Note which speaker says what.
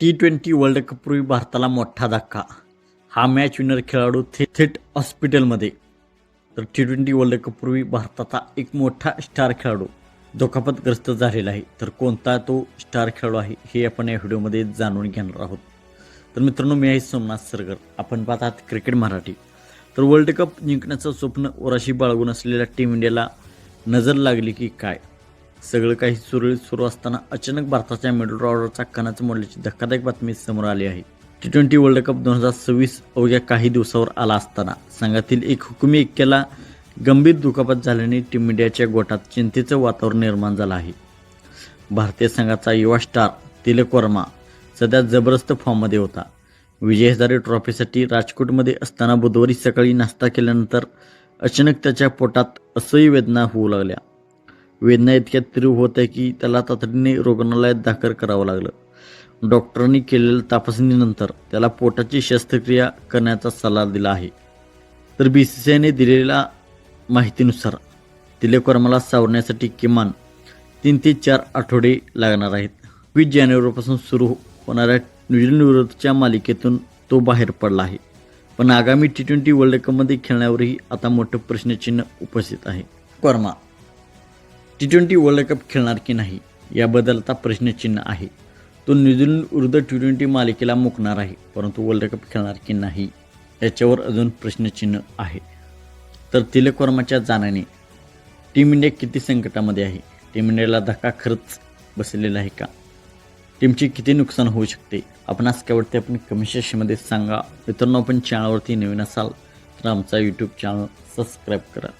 Speaker 1: T twenty world कपपूर्वी भारताला मोठा धक्का. हा मॅच विनर खेळाडू थे थेट हॉस्पिटलमध्ये तर टी ट्वेंटी वर्ल्ड कपपूर्वी भारताचा एक मोठा स्टार खेळाडू. दुखापतग्रस्त झालेला आहे. तर कोणता तो स्टार खेळाडू आहे हे आपण या व्हिडिओमध्ये जाणून घेणार आहोत. तर मित्रांनो मी आहे सोमनाथ सरगर. आपण पाहत आहात क्रिकेट मराठी. तर वर्ल्ड कप जिंकण्याचं स्वप्न ओराशी बाळगून असलेल्या टीम इंडियाला नजर लागली की काय? सगळं काही सुरळीत सुरू असताना अचानक भारताच्या मिडल ऑर्डरचा कणाच मोडल्याची धक्कादायक बातमी समोर आली आहे. टी ट्वेंटी वर्ल्ड कप दोन हजार सव्वीस अवघ्या काही दिवसावर आला असताना संघातील एक हुकुमी एक्क्याला गंभीर दुखापत झाल्याने टीम इंडियाच्या गोटात चिंतेचं वातावरण निर्माण झालं आहे. भारतीय संघाचा युवा स्टार तिलक वर्मा सध्या जबरदस्त फॉर्ममध्ये होता. विजय हजारे ट्रॉफीसाठी राजकोटमध्ये असताना बुधवारी सकाळी नाश्ता केल्यानंतर अचानक त्याच्या पोटात असह्य वेदना होऊ लागल्या. वेदना इतक्या तीव्र होत आहे की त्याला तातडीने रुग्णालयात दाखल करावं लागलं. डॉक्टरांनी केलेल्या तपासणीनंतर त्याला पोटाची शस्त्रक्रिया करण्याचा सल्ला दिला आहे. तर बी सी सी आयने दिलेल्या माहितीनुसार तिलेकर्माला सावरण्यासाठी किमान तीन ते चार आठवडे लागणार आहेत. वीस जानेवारीपासून सुरू होणाऱ्या न्यूझीलंड विरुद्धच्या मालिकेतून तो बाहेर पडला आहे. पण आगामी टी ट्वेंटी वर्ल्ड कपमध्ये खेळण्यावरही आता मोठं प्रश्नचिन्ह उपस्थित आहे. कर्मा टी ट्वेंटी वर्ल्ड कप खेळणार की नाही याबद्दल आता प्रश्नचिन्ह आहे. तो न्यूझीलंड विरुद्ध टी ट्वेंटी मालिकेला मुकणार आहे परंतु वर्ल्ड कप खेळणार की नाही याच्यावर अजून प्रश्नचिन्ह आहे. तर तिलक वर्माच्या जाण्याने टीम इंडिया किती संकटामध्ये आहे? टीम इंडियाला धक्का खरंच बसलेला आहे का? टीमचे किती नुकसान होऊ शकते? आपण काय वाटते आपण कमेंट सेक्शनमध्ये सांगा. मित्रांनो आपण चॅनलवरती नवीन असाल तर आमचा यूट्यूब चॅनल सबस्क्राईब करा.